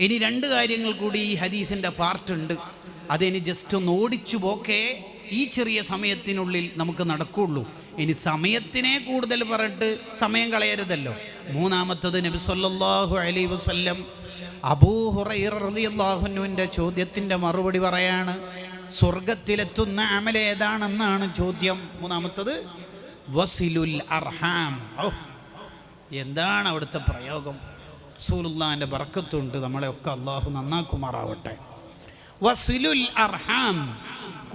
ഇനി രണ്ട് കാര്യങ്ങൾ കൂടി ഈ ഹദീസിന്റെ പാർട്ടുണ്ട്. അതിനി ജസ്റ്റ് ഒന്ന് ഓടിച്ചു പോക്കേ. ഈ ചെറിയ സമയത്തിനുള്ളിൽ നമുക്ക് നടക്കുള്ളൂ. ഇനി സമയത്തിനെ കൂടുതൽ പറഞ്ഞിട്ട് സമയം കളയരുതല്ലോ. മൂന്നാമത്തത് സല്ലല്ലാഹു അലൈഹി വസല്ലം അബൂ ഹുറൈറ റളിയല്ലാഹുവിന്റെ ചോദ്യത്തിന്റെ മറുപടി പറയാണ്. സ്വർഗത്തിലെത്തുന്ന അമൽ ഏതാണെന്നാണ് ചോദ്യം. മൂന്നാമത്തത് വസിലുൽ അർഹാം. എന്താണ് അവിടുത്തെ പ്രയോഗം? റസൂലുള്ളാഹിന്റെ ബർക്കത്തുണ്ട് നമ്മളെയൊക്കെ അള്ളാഹു നന്നാക്കുമാറാവട്ടെ. വസിലുൽ അർഹാം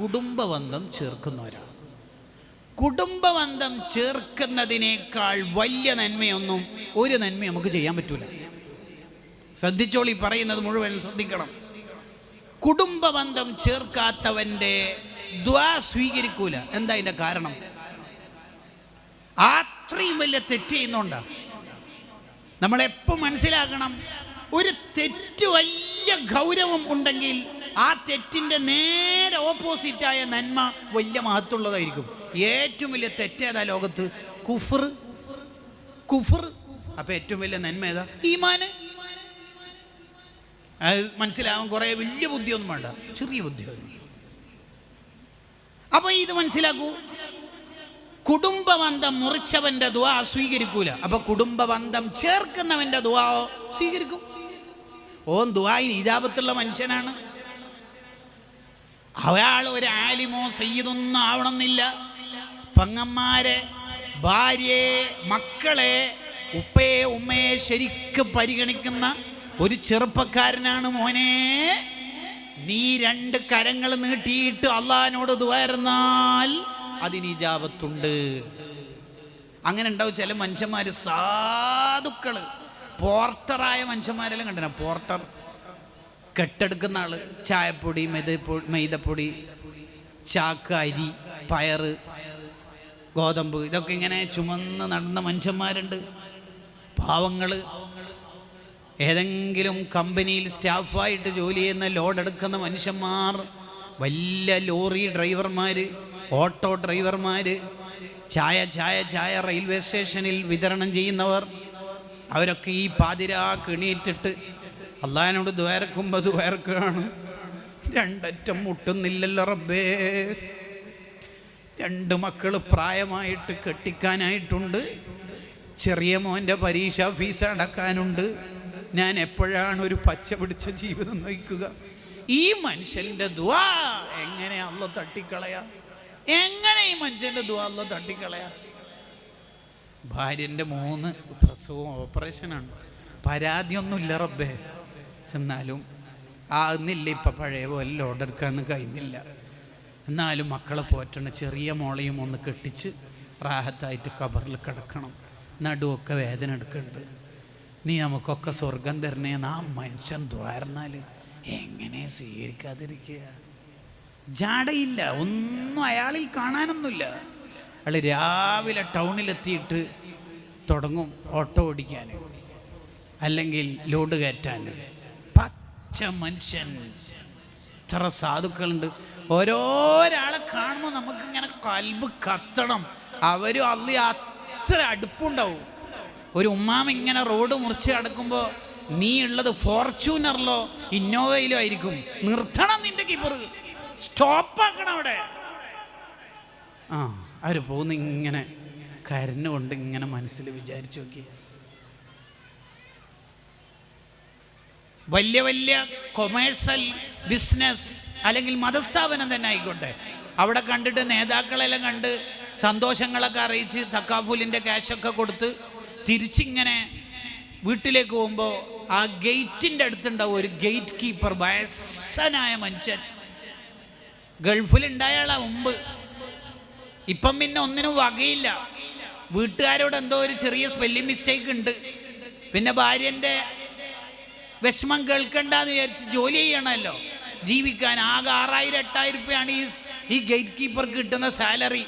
കുടുംബബന്ധം ചേർക്കുന്നവരാണ്. കുടുംബബന്ധം ചേർക്കുന്നതിനേക്കാൾ വലിയ നന്മയൊന്നും ഒരു നന്മ നമുക്ക് ചെയ്യാൻ പറ്റൂല. ശ്രദ്ധിച്ചോളി പറയുന്നത് മുഴുവൻ ശ്രദ്ധിക്കണം. കുടുംബബന്ധം ചേർക്കാത്തവന്റെ ദ്വാ സ്വീകരിക്കൂല. എന്താ അതിന്റെ കാരണം? അത്രയും വലിയ തെറ്റ് ചെയ്യുന്നുണ്ടാണ് നമ്മളെപ്പോൾ മനസ്സിലാക്കണം ഒരു തെറ്റ് വലിയ ഗൗരവം ഉണ്ടെങ്കിൽ ആ തെറ്റിന്റെ നേരെ ഓപ്പോസിറ്റായ നന്മ വലിയ മഹത്തുള്ളതായിരിക്കും ഏറ്റവും വലിയ തെറ്റേതാ ലോകത്ത്? കുഫർ. കുഫർ. അപ്പൊ ഏറ്റവും വലിയ നന്മ ഏതാ? ഈമാന്. മനസ്സിലാവാൻ കുറേ വലിയ ബുദ്ധിയൊന്നും വേണ്ട ചെറിയ ബുദ്ധി അപ്പോൾ അപ്പൊ ഇത് മനസ്സിലാക്കൂ. കുടുംബബന്ധം മുറിച്ചവന്റെ ദുആ സ്വീകരിക്കൂല. അപ്പൊ കുടുംബബന്ധം ചേർക്കുന്നവന്റെ ദുആ സ്വീകരിക്കും. ഓൻ ദുവായി ഇജാബത്തുള്ള മനുഷ്യനാണ്. അയാൾ ഒരു ആലിമോ സയ്യിദൊന്നും ആവണമെന്നില്ല. പങ്ങന്മാരെ ഭാര്യയെ മക്കളെ ഉപ്പയെ ഉമ്മയെ ശരിക്ക് പരിഗണിക്കുന്ന ഒരു ചെറുപ്പക്കാരനാണ് മോനെ. നീ രണ്ട് കരങ്ങൾ നീട്ടിയിട്ട് അള്ളഹാനോട് ദ്വാരുന്നാൽ അതിന് ഇജാബത്തുണ്ട് അങ്ങനെ ഉണ്ടാവും ചില മനുഷ്യന്മാർ സാധുക്കൾ. പോർട്ടറായ മനുഷ്യന്മാരെല്ലാം കണ്ടിന പോർട്ടർ കെട്ടെടുക്കുന്ന ആൾ. ചായപ്പൊടി മെതപ്പൊടി മൈദപ്പൊടി ചാക്ക് അരി പയറ് ഗോതമ്പ് ഇതൊക്കെ ഇങ്ങനെ ചുമന്ന് നടന്ന മനുഷ്യന്മാരുണ്ട്. പാവങ്ങൾ ഏതെങ്കിലും കമ്പനിയിൽ സ്റ്റാഫായിട്ട് ജോലി ചെയ്യുന്ന ലോഡ് എടുക്കുന്ന മനുഷ്യന്മാർ വലിയ ലോറി ഡ്രൈവർമാർ ഓട്ടോ ഡ്രൈവർമാർ ചായ ചായ ചായ റെയിൽവേ സ്റ്റേഷനിൽ വിതരണം ചെയ്യുന്നവർ അവരൊക്കെ ഈ പാതിരാ കിണിയിട്ടിട്ട് അള്ളഹാനോട് ദ്വേർക്കുമ്പോൾ ദ്വേർക്കാണ് രണ്ടറ്റം മുട്ടുന്നില്ലല്ലോ റബ്ബേ. രണ്ട് മക്കൾ പ്രായമായിട്ട് കെട്ടിക്കാനായിട്ടുണ്ട്. ചെറിയ മോന്റെ പരീക്ഷ ഫീസ് അടക്കാനുണ്ട്. ഞാൻ എപ്പോഴാണ് ഒരു പച്ച പിടിച്ച ജീവിതം നയിക്കുക? ഈ മനുഷ്യന്റെ ദ്വാ എങ്ങനെ അള്ള തട്ടിക്കളയാ? എങ്ങനെ ഈ മനുഷ്യന്റെ ദ്വാ അല്ല തട്ടിക്കളയാ? ഭാര്യന്റെ മൂന്ന് പ്രസവവും ഓപ്പറേഷനാണ്. പരാതിയൊന്നുമില്ല റബ്ബേ. എന്നാലും ആകുന്നില്ല ഇപ്പം പഴയ പോലെ ലോഡ് എടുക്കാനൊന്നും കഴിഞ്ഞില്ല. എന്നാലും മക്കളെ പോറ്റണ ചെറിയ മോളെയും ഒന്ന് കെട്ടിച്ച് റാഹത്തായിട്ട് കബറിൽ കിടക്കണം. നടുവൊക്കെ വേദന എടുക്കുന്നുണ്ട് നീ നമുക്കൊക്കെ സ്വർഗം തരണേന്ന് ആ മനുഷ്യൻ ദ്വാരന്നാൽ എങ്ങനെ സ്വീകരിക്കാതിരിക്കുക? ജാടയില്ല. ഒന്നും അയാളിൽ കാണാനൊന്നുമില്ല. അയാൾ രാവിലെ ടൗണിലെത്തിയിട്ട് തുടങ്ങും ഓട്ടോ ഓടിക്കാൻ അല്ലെങ്കിൽ ലോഡ് കയറ്റാൻ പച്ച മനുഷ്യൻ. ഇത്ര സാധുക്കളുണ്ട്. ഓരോരാളെ കാണുമ്പോൾ നമുക്ക് ഇങ്ങനെ കൽബ് കത്തണം. അവരും അള്ളി അത്ര അടുപ്പുണ്ടാവും. ഒരു ഉമ്മാമ ഇങ്ങനെ റോഡ് മുറിച്ച് കിടക്കുമ്പോൾ നീ ഉള്ളത് ഫോർച്യൂണറിലോ ഇന്നോവയിലോ ആയിരിക്കും. നിർത്തണം നിന്റെ കീപ്പർ സ്റ്റോപ്പാക്കണം അവിടെ. ആ അവർ പോകുന്ന ഇങ്ങനെ കരഞ്ഞുകൊണ്ട് ഇങ്ങനെ മനസ്സിൽ വിചാരിച്ചു നോക്കി. വലിയ വലിയ കൊമേഴ്സ്യൽ ബിസിനസ് അല്ലെങ്കിൽ മതസ്ഥാപനം തന്നെ ആയിക്കോട്ടെ. അവിടെ കണ്ടിട്ട് നേതാക്കളെല്ലാം കണ്ട് സന്തോഷങ്ങളൊക്കെ അറിയിച്ച് തക്കാഫുലിന്റെ ക്യാഷൊക്കെ കൊടുത്ത് തിരിച്ചിങ്ങനെ വീട്ടിലേക്ക് പോകുമ്പോൾ ആ ഗേറ്റിന്റെ അടുത്തുണ്ടാവും ഒരു ഗേറ്റ് കീപ്പർ വയസ്സനായ മനുഷ്യൻ. ഗൾഫിലുണ്ടായാളാ മുമ്പ്. ഇപ്പം പിന്നെ ഒന്നിനും വകയില്ല. വീട്ടുകാരോട് എന്തോ ഒരു ചെറിയ സ്പെല്ലിംഗ് മിസ്റ്റേക്ക് ഉണ്ട്. പിന്നെ ഭാര്യന്റെ വിഷമം കേൾക്കണ്ടെന്ന് വിചാരിച്ച് ജോലി ചെയ്യണമല്ലോ. ജീവിക്കാൻ ആകെ ആറായിരം എട്ടായിരം രൂപയാണ് ഈ ഈ ഗേറ്റ് കീപ്പർക്ക് കിട്ടുന്ന സാലറി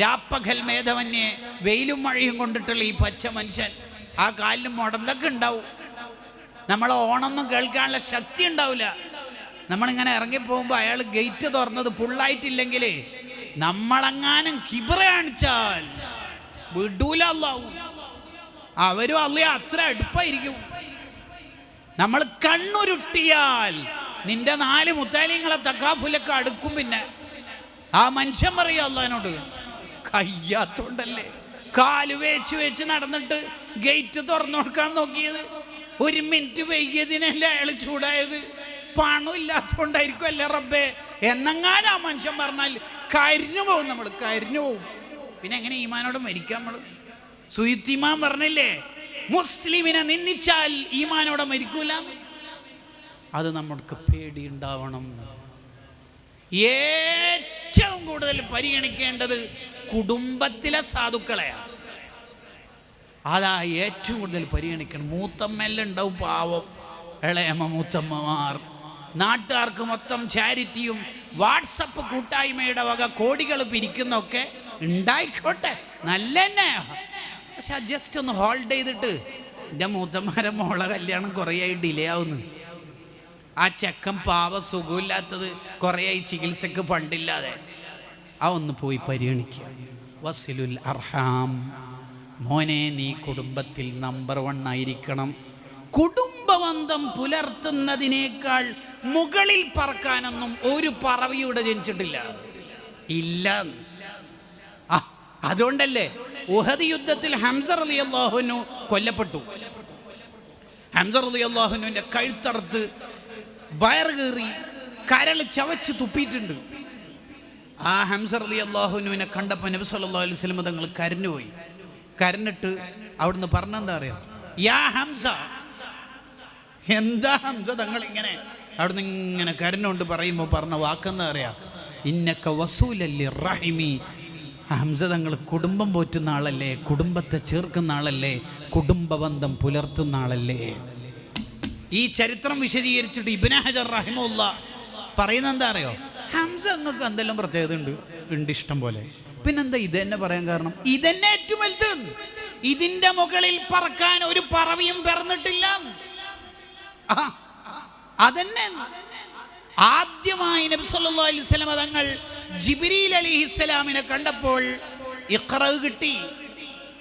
രാപ്പകൽ മേധവന്യെ വെയിലും മഴയും കൊണ്ടിട്ടുള്ള ഈ പച്ച മനുഷ്യൻ. ആ കാലിലും മുടന്തൊക്കെ ഉണ്ടാവും. നമ്മളെ ഓണമൊന്നും കേൾക്കാനുള്ള ശക്തി ഉണ്ടാവില്ല. നമ്മളിങ്ങനെ ഇറങ്ങിപ്പോകുമ്പോൾ അയാൾ ഗേറ്റ് തുറന്നത് ഫുള്ളായിട്ടില്ലെങ്കിൽ നമ്മളെങ്ങാനും കിബറ കാണിച്ചാൽ വിടൂല അല്ലാവൂ അവരും അല്ല അത്ര അടുപ്പായിരിക്കും. നമ്മൾ കണ്ണുരുട്ടിയാൽ നിന്റെ നാല് മുത്താലിങ്ങളെ തക്കാഫുലൊക്കെ അടുക്കും പിന്നെ. ആ മനുഷ്യൻ പറയും അള്ളഹാനോട് കയ്യാത്തോണ്ടല്ലേ? കാൽ വേച്ച് വെച്ച് നടന്നിട്ട് ഗേറ്റ് തുറന്നു കൊടുക്കാൻ നോക്കിയത്. ഒരു മിനിറ്റ് വൈകിയതിനല്ലേ അയാൾ ചൂടായത്? പണം ഇല്ലാത്തോണ്ടായിരിക്കും അല്ലേ റബ്ബേ? എന്നെങ്ങാനും ആ മനുഷ്യൻ പറഞ്ഞാൽ കരിഞ്ഞു പോകും നമ്മൾ കരിഞ്ഞു പോകും. പിന്നെ എങ്ങനെ ഈമാനോട് മരിക്കാം നമ്മൾ സുയിത്തിമാൻ പറഞ്ഞില്ലേ മുസ്ലിമിനെ നിന്ദിച്ചാൽ ഈമാനോടെ മരിക്കൂല. അത് നമ്മൾക്ക് പേടിയുണ്ടാവണം. ഏറ്റവും കൂടുതൽ പരിഗണിക്കേണ്ടത് കുടുംബത്തിലെ സാധുക്കളെയാണ്. അതാ ഏറ്റവും കൂടുതൽ പരിഗണിക്കണം. മൂത്തമ്മല്ലുണ്ടാവും പാവം. ഇളയമ്മ മൂത്തമ്മമാർ. നാട്ടുകാർക്ക് മൊത്തം ചാരിറ്റിയും വാട്സപ്പ് കൂട്ടായ്മയുടെ വക കോടികൾ പിരിക്കുന്നൊക്കെ ഉണ്ടായിക്കോട്ടെ. നല്ല തന്നെ പക്ഷെ ജസ്റ്റ് ഒന്ന് ഹോൾഡ് ചെയ്തിട്ട് എന്റെ മൂത്തമാരെ മോളെ കല്യാണം കുറേയായി ഡിലേ ആവുന്നു. ആ ചെക്കൻ പാവ സുഖമില്ലാത്തത് കുറേയായി ചികിത്സക്ക് ഫണ്ടില്ലാതെ. ആ ഒന്ന് പോയി പരിഗണിക്കുക. വസിലുൽ അർഹാം. മോനെ നീ കുടുംബത്തിൽ നമ്പർ വൺ ആയിരിക്കണം. കുടുംബബന്ധം പുലർത്തുന്നതിനേക്കാൾ മുകളിൽ പറക്കാനൊന്നും ഒരു പറവിയുടെ ജനിച്ചിട്ടില്ല. ഇല്ല. അതുകൊണ്ടല്ലേ ഉഹദ് യുദ്ധത്തിൽ ഹംസർ അലി അള്ളാഹുനു കൊല്ലപ്പെട്ടു. ഹംസർ അലി അള്ളാഹുനുവിന്റെ കഴുത്തറുത്ത് വയർ കീറി കരൾ ചവച്ച് തുപ്പിയിട്ടുണ്ട്. ആ ഹംസർ അലി അള്ളാഹുനുവിനെ കണ്ടപ്പോൾ നബി സല്ലാ അലൈഹി വസല്ലം തങ്ങൾ കരഞ്ഞുപോയി. കരഞ്ഞിട്ട് അവിടുന്ന് പറഞ്ഞെന്താ അറിയാം? യാ ഹംസ എന്താ ഹംസ? തങ്ങൾ ഇങ്ങനെ അവിടുന്ന് ഇങ്ങനെ കരഞ്ഞുകൊണ്ട് പറയുമ്പോൾ പറഞ്ഞ വാക്കെന്ന് അറിയാം? ഇന്നക്ക വസൂലല്ലി റഹിമി. ഹംസ തങ്ങൾ കുടുംബം പോറ്റുന്ന ആളല്ലേ? കുടുംബത്തെ ചേർക്കുന്ന ആളല്ലേ? കുടുംബബന്ധം പുലർത്തുന്ന ആളല്ലേ? ഈ ചരിത്രം വിശദീകരിച്ചിട്ട് ഇബിന ഹജർ റഹിമുല്ല പറയുന്ന എന്താ അറിയോ? ഹംസ നിങ്ങൾക്ക് എന്തെല്ലാം പ്രത്യേകത ഉണ്ട്? ഉണ്ട് ഇഷ്ടം പോലെ. പിന്നെന്താ ഇത് തന്നെ പറയാൻ കാരണം? ഇതന്നെ ഏറ്റവും വലുത്. ഇതിന്റെ മുകളിൽ പറക്കാൻ ഒരു പറവിയും പിറന്നിട്ടില്ല. അതന്നെ. ആദ്യമായി നബി സല്ലല്ലാഹു അലൈഹി വസല്ലം തങ്ങൾ ജിബ്രീൽ അലിഹിസ്സലാമിനെ കണ്ടപ്പോൾ ഇഖ്റ കിട്ടി.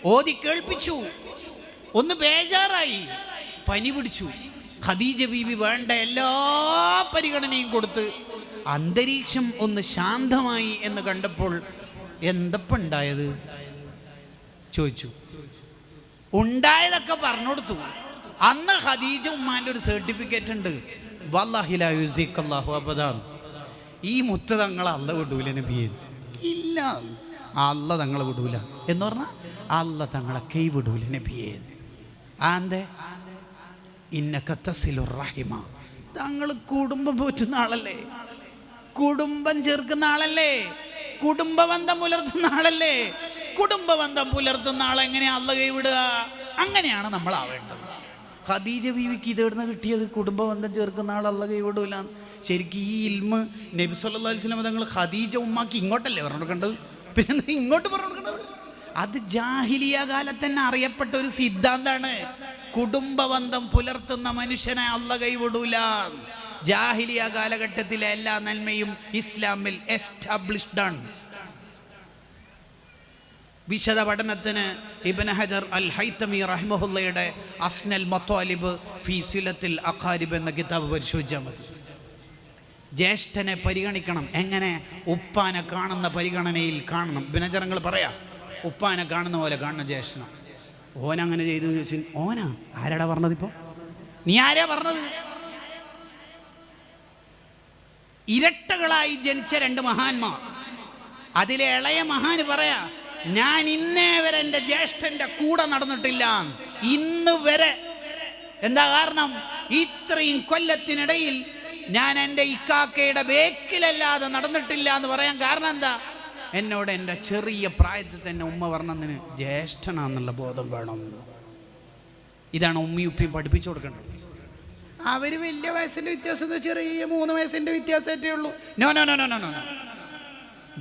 ഓതി കേൾപ്പിച്ചു. ഒന്ന് ബേജാറായി. പനി പിടിച്ചു. ഖദീജ ബീബി വേണ്ട എല്ലാ പരിഗണനയും കൊടുത്ത് അന്തരീക്ഷം ഒന്ന് ശാന്തമായി എന്ന് കണ്ടപ്പോൾ എന്തപ്പുണ്ടായത് ചോദിച്ചു. ഉണ്ടായതൊക്കെ പറഞ്ഞു കൊടുത്തു അന്ന് ഖദീജ ഉമ്മാന്റെ ഒരു സർട്ടിഫിക്കറ്റ് ഉണ്ട്. അബദാൻ. ഈ മുത്ത് തങ്ങളെ അല്ല വിടൂല നബിയെ ഇല്ല. അല്ല തങ്ങളെ വിടൂല. എന്ന് പറഞ്ഞാൽ അല്ല തങ്ങളെ കൈ വിടൂല നബിയെ ആന്തേ? ഇന്നക്കത്തസിലുർ റഹിമ. തങ്ങൾ കുടുംബം പോറ്റുന്ന ആളല്ലേ? കുടുംബം ചേർക്കുന്ന ആളല്ലേ? കുടുംബബന്ധം പുലർത്തുന്ന ആളല്ലേ? കുടുംബബന്ധം പുലർത്തുന്ന ആൾ എങ്ങനെയാ അല്ല കൈവിടുക അങ്ങനെയാണ് നമ്മൾ ആവേണ്ടത് ഖദീജ ബീവിക്ക് ഇതെവിടുന്ന് കിട്ടിയത് കുടുംബബന്ധം ചേർക്കുന്ന ആൾ അല്ല കൈവിടൂല ശരിക്കും ഈ ഇൽമ് നബി സല്ലല്ലാഹു അലൈഹി വസല്ലം തങ്ങൾ ഖദീജ ഉമ്മാക്ക് ഇങ്ങോട്ടല്ലേ പറഞ്ഞു കൊടുക്കേണ്ടത് പിന്നെ ഇങ്ങോട്ട് പറഞ്ഞു കൊടുക്കേണ്ടത് അത് ജാഹിലിയ കാലത്ത് തന്നെ അറിയപ്പെട്ട ഒരു സിദ്ധാന്താണ്. കുടുംബബന്ധം പുലർത്തുന്ന മനുഷ്യനെ അല്ല കൈവിടൂല. ജാഹിലിയ കാലഘട്ടത്തിലെ എല്ലാ നന്മയും ഇസ്ലാമിൽ എസ്റ്റാബ്ലിഷ്ഡ് ആണ്. വിശദ പഠനത്തിന് ഇബൻ ഹജർ അൽ ഹൈത്തമി റഹ്മുല്ലയുടെ അസ്നൽ മത്തോലിബ് ഫി സിലത്തിൽ അഖാരിബ് എന്ന കിതാബ് പരിശോധിച്ചാൽ മതി. ജ്യേഷ്ഠനെ പരിഗണിക്കണം. എങ്ങനെ? ഉപ്പാനെ കാണുന്ന പരിഗണനയിൽ കാണണം. ബിനജറങ്ങൾ പറയാം ഉപ്പാനെ കാണുന്ന പോലെ കാണണം ജ്യേഷ്ഠനം. ഓൻ അങ്ങനെ ചെയ്തു ചോദിച്ചു ഓനാ? ആരാടാ ഇപ്പോൾ നീ ആരാ പറഞ്ഞത്? ഇരട്ടകളായി ജനിച്ച രണ്ട് മഹാന്മാർ. അതിലെ ഇളയ മഹാന് പറയാ ഞാൻ ഇന്നേ വരെ എന്റെ ജ്യേഷ്ഠന്റെ കൂടെ നടന്നിട്ടില്ല. ഇന്ന് വരെ. എന്താ കാരണം? ഇത്രയും കൊല്ലത്തിനിടയിൽ ഞാൻ എന്റെ ഇക്കാക്കയുടെ ബേക്കിലല്ലാതെ നടന്നിട്ടില്ല എന്ന് പറയാൻ കാരണം എന്താ? എന്നോട് എന്റെ ചെറിയ പ്രായത്തിൽ തന്നെ ഉമ്മ വർണത്തിന് ജ്യേഷ്ഠനാന്നുള്ള ബോധം വേണം. ഇതാണ് ഉമ്മയും ഉപ്പയും പഠിപ്പിച്ചു കൊടുക്കേണ്ടത്. അവർ വലിയ വയസ്സിന്റെ വ്യത്യാസം ചെറിയ മൂന്ന് വയസ്സിന്റെ വ്യത്യാസമേ ഉള്ളൂ. No no no no no no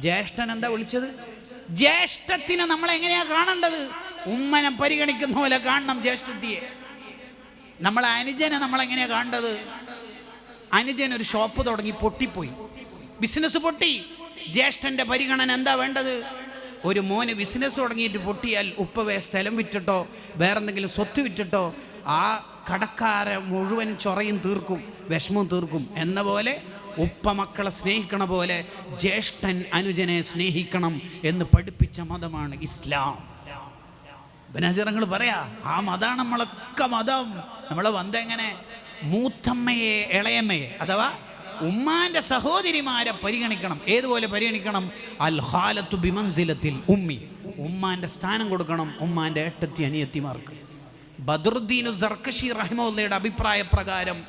ജ്യേഷ്ഠൻ എന്താ വിളിച്ചത്? ജ്യേഷ്ഠത്തിനെ നമ്മൾ എങ്ങനെയാ കാണേണ്ടത്? ഉമ്മനെ പരിഗണിക്കുന്ന പോലെ കാണണം ജ്യേഷ്ഠത്തിയെ. നമ്മളെ അനുജനെ നമ്മൾ എങ്ങനെയാ കാണേണ്ടത്? അനുജൻ ഒരു ഷോപ്പ് തുടങ്ങി പൊട്ടിപ്പോയി. ബിസിനസ് പൊട്ടി. ജ്യേഷ്ഠന്റെ പരിഗണന എന്താ വേണ്ടത്? ഒരു മോന് ബിസിനസ് തുടങ്ങിയിട്ട് പൊട്ടിയാൽ ഉപ്പവേ സ്ഥലം വിറ്റിട്ടോ വേറെന്തെങ്കിലും സ്വത്ത് വിറ്റിട്ടോ ആ കടക്കാരെ മുഴുവൻ ചൊറയും തീർക്കും വിഷമവും തീർക്കും. എന്ന പോലെ ഉപ്പ മക്കളെ സ്നേഹിക്കണ പോലെ ജ്യേഷ്ഠൻ അനുജനെ സ്നേഹിക്കണം എന്ന് പഠിപ്പിച്ച മതമാണ് ഇസ്ലാം. ബനാചരങ്ങൾ പറയാ ആ മതാണ് നമ്മളൊക്കെ മതം. നമ്മളെ വന്നെങ്ങനെ? മൂത്തമ്മയെ ഇളയമ്മയെ അഥവാ ഉമ്മാന്റെ സഹോദരിമാരെ പരിഗണിക്കണം. ഏതുപോലെ പരിഗണിക്കണം? അൽ ഹാലത്തു ബിമൻസിലത്തിൽ ഉമ്മി. ഉമ്മാന്റെ സ്ഥാനം കൊടുക്കണം ഉമ്മാന്റെ ഏട്ടത്തി അനിയത്തിമാർക്ക്. ബദറുദ്ദീനു സർക്കഷി റഹിമുള്ളയുടെ അഭിപ്രായ പ്രകാരം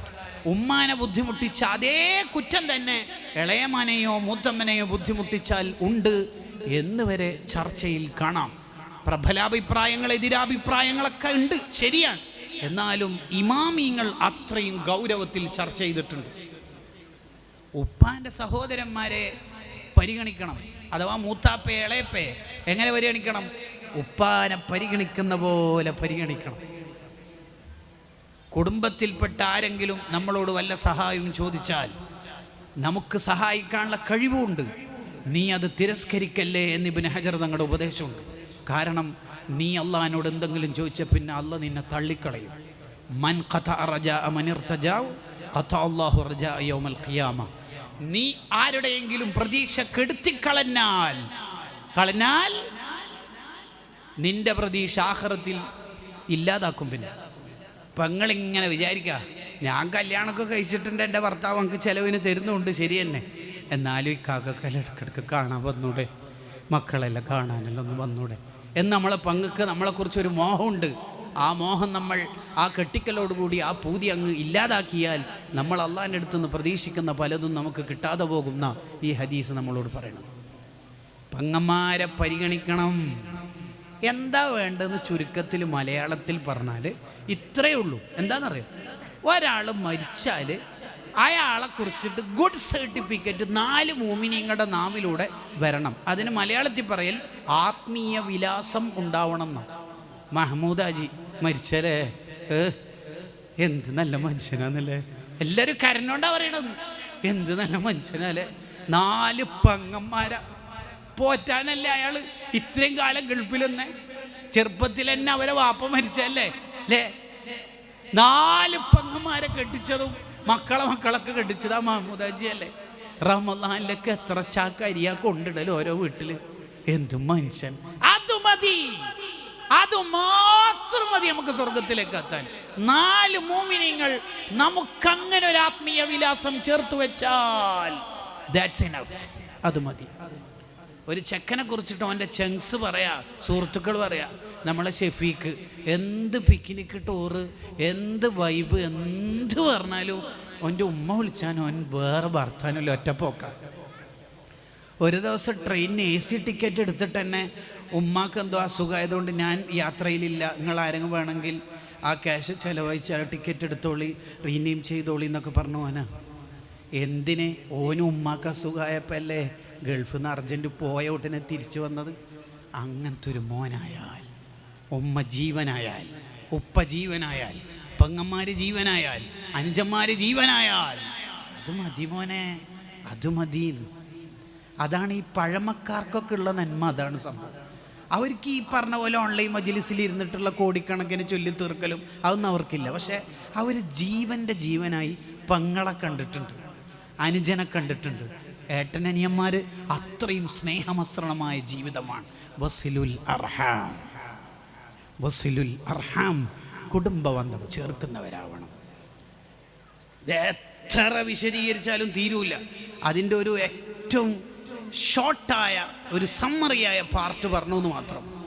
ഉമ്മാനെ ബുദ്ധിമുട്ടിച്ച അതേ കുറ്റം തന്നെ ഇളയമാനെയോ മൂത്തമ്മനെയോ ബുദ്ധിമുട്ടിച്ചാൽ ഉണ്ട് എന്ന് വരെ ചർച്ചയിൽ കാണാം. പ്രബലാഭിപ്രായങ്ങൾ എതിരാഭിപ്രായങ്ങളൊക്കെ ഉണ്ട് ശരിയാണ്. എന്നാലും ഇമാമിങ്ങൾ അത്രയും ഗൗരവത്തിൽ ചർച്ച ചെയ്തിട്ടുണ്ട്. ഉപ്പാന്റെ സഹോദരന്മാരെ പരിഗണിക്കണം. അഥവാ മൂത്താപ്പേ ഇളയപ്പേ എങ്ങനെ പരിഗണിക്കണം? ഉപ്പാനെ പരിഗണിക്കുന്ന പോലെ പരിഗണിക്കണം. കുടുംബത്തിൽപ്പെട്ട ആരെങ്കിലും നമ്മളോട് വല്ല സഹായവും ചോദിച്ചാൽ നമുക്ക് സഹായിക്കാനുള്ള കഴിവുണ്ട്. നീ അത് തിരസ്കരിക്കല്ലേ എന്ന് ഇബിന് ഹജർ തങ്ങളുടെ ഉപദേശമുണ്ട്. കാരണം നീ അള്ളഹാനോട് എന്തെങ്കിലും ചോദിച്ച പിന്നെ അല്ല നിന്നെ തള്ളിക്കളയും. മൻ കഥ റജാ ഖിയാമ. നീ ആരുടെയെങ്കിലും പ്രതീക്ഷ കെടുത്തിക്കളഞ്ഞാൽ കളഞ്ഞാൽ നിന്റെ പ്രതീക്ഷ ആഹ്റത്തിൽ ഇല്ലാതാക്കും പിന്നെ. പെങ്ങളിങ്ങനെ വിചാരിക്കുക ഞാൻ കല്യാണമൊക്കെ കഴിച്ചിട്ടുണ്ട് എന്റെ ഭർത്താവ് എനിക്ക് ചിലവിന് തരുന്നുണ്ട് ശരി തന്നെ. എന്നാലും ഈ കാക്കക്കല്ല കാണാൻ വന്നൂടെ മക്കളെല്ലാം കാണാനെല്ലാം ഒന്ന് വന്നൂടെ. എന്ന് നമ്മളെ പങ്കുക്ക് നമ്മളെക്കുറിച്ച് ഒരു മോഹമുണ്ട്. ആ മോഹം നമ്മൾ ആ കെട്ടിക്കലോടുകൂടി ആ പൂതി അങ്ങ് ഇല്ലാതാക്കിയാൽ നമ്മൾ അള്ളാന്റെ അടുത്ത് നിന്ന് പ്രതീക്ഷിക്കുന്ന പലതും നമുക്ക് കിട്ടാതെ പോകുന്ന ഈ ഹദീസ് നമ്മളോട് പറയണം പങ്ങന്മാരെ പരിഗണിക്കണം. എന്താ വേണ്ടതെന്ന് ചുരുക്കത്തിൽ മലയാളത്തിൽ പറഞ്ഞാൽ ഇത്രയേ ഉള്ളൂ. എന്താണെന്നറിയോ? ഒരാൾ മരിച്ചാൽ അയാളെ കുറിച്ചിട്ട് ഗുഡ് സർട്ടിഫിക്കറ്റ് നാല് മൂമിനിങ്ങളുടെ നാവിലൂടെ വരണം. അതിന് മലയാളത്തിൽ പറയൽ ആത്മീയ വിലാസം ഉണ്ടാവണം എന്നാണ് മഹമ്മൂദാജി മരിച്ചല്ലേ? എന്ത് നല്ല മനുഷ്യനാന്നല്ലേ? എല്ലാവരും കരഞ്ഞോണ്ടാ പറയണത്. എന്ത് നല്ല മനുഷ്യനല്ലേ? നാല് പങ്ങന്മാരാ. പോറ്റാനല്ലേ അയാൾ ഇത്രയും കാലം ഗൾഫിൽ ചെറുപ്പത്തിൽ തന്നെ അവരെ വാപ്പ മരിച്ചല്ലേ അല്ലേ നാല് പങ്ങന്മാരെ കെട്ടിച്ചതും മക്കളെ മക്കളൊക്കെ കെട്ടിച്ചതാ മഹമ്മൂദാജി അല്ലേ? റമദാനിലൊക്കെ എത്ര ചാക്ക അരിയാ കൊണ്ടിടൽ ഓരോ വീട്ടിൽ. എന്ത് മനുഷ്യൻ. അത് മതി. അത് മാത്രം മതി നമുക്ക് സ്വർഗത്തിലേക്ക് എത്താൻ. നാല് മൂമിനിങ്ങൾ നമുക്കങ്ങനെ ഒരു ആത്മീയ വിലാസം ചേർത്ത് വെച്ചാൽ ദാറ്റ്സ് ഇനഫ് അത് മതി. ഒരു ചെക്കനെ കുറിച്ചിട്ട് അവന്റെ ചെങ്സ് പറയാ സുഹൃത്തുക്കൾ പറയാ നമ്മളെ ഷെഫീക്ക് എന്ത് പിക്നിക്ക് ടൂറ് എന്ത് വൈബ് എന്ത് പറഞ്ഞാലും അവന്റെ ഉമ്മ വിളിച്ചാനും അവൻ വേറെ ഭർത്താനും ഒറ്റപ്പോക്ക ഒരു ദിവസം ട്രെയിനിന് എ സി ടിക്കറ്റ് എടുത്തിട്ട് തന്നെ ഉമ്മാക്ക് എന്തോ അസുഖമായതുകൊണ്ട് ഞാൻ യാത്രയിലില്ല നിങ്ങൾ ആരെങ്കിലും വേണമെങ്കിൽ ആ ക്യാഷ് ചിലവഴിച്ച് ആ ടിക്കറ്റ് എടുത്തോളി റീനെയിം ചെയ്തോളി എന്നൊക്കെ പറഞ്ഞു ഓന എന്തിനെ? ഓനും ഉമ്മാക്ക് അസുഖമായപ്പോൾ അല്ലേ ഗൾഫിൽ നിന്ന് അർജന്റ് പോയ ഉടനെ തിരിച്ചു വന്നത് അങ്ങനത്തെ ഒരു മോനായാൽ ഉമ്മ ജീവനായാൽ ഉപ്പ ജീവനായാൽ പെങ്ങന്മാര് ജീവനായാൽ അഞ്ചന്മാർ ജീവനായാൽ. അത് മതി മോനെ അത് മതി. അതാണ് ഈ പഴമക്കാർക്കൊക്കെ ഉള്ള നന്മ അതാണ് സംഭവം. അവർക്ക് ഈ പറഞ്ഞ പോലെ ഓൺലൈൻ മജിലിസിൽ ഇരുന്നിട്ടുള്ള കോടിക്കണക്കിന് ചൊല്ലി തീർക്കലും അതൊന്നും അവർക്കില്ല. പക്ഷേ അവർ ജീവന്റെ ജീവനായി പങ്ങളെ കണ്ടിട്ടുണ്ട് അനുജനെ കണ്ടിട്ടുണ്ട്. ഏട്ടനനിയന്മാർ അത്രയും സ്നേഹമസ്രണമായ ജീവിതമാണ്. വസിലുൽ അർഹാം. വസിലുൽ അർഹാം കുടുംബബന്ധം ചേർക്കുന്നവരാവണം. എത്ര വിശദീകരിച്ചാലും തീരൂല. അതിന്റെ ഒരു ഏറ്റവും ഷോർട്ടായ ഒരു സമ്മറിയായ പാർട്ട് പറഞ്ഞു എന്ന് മാത്രം.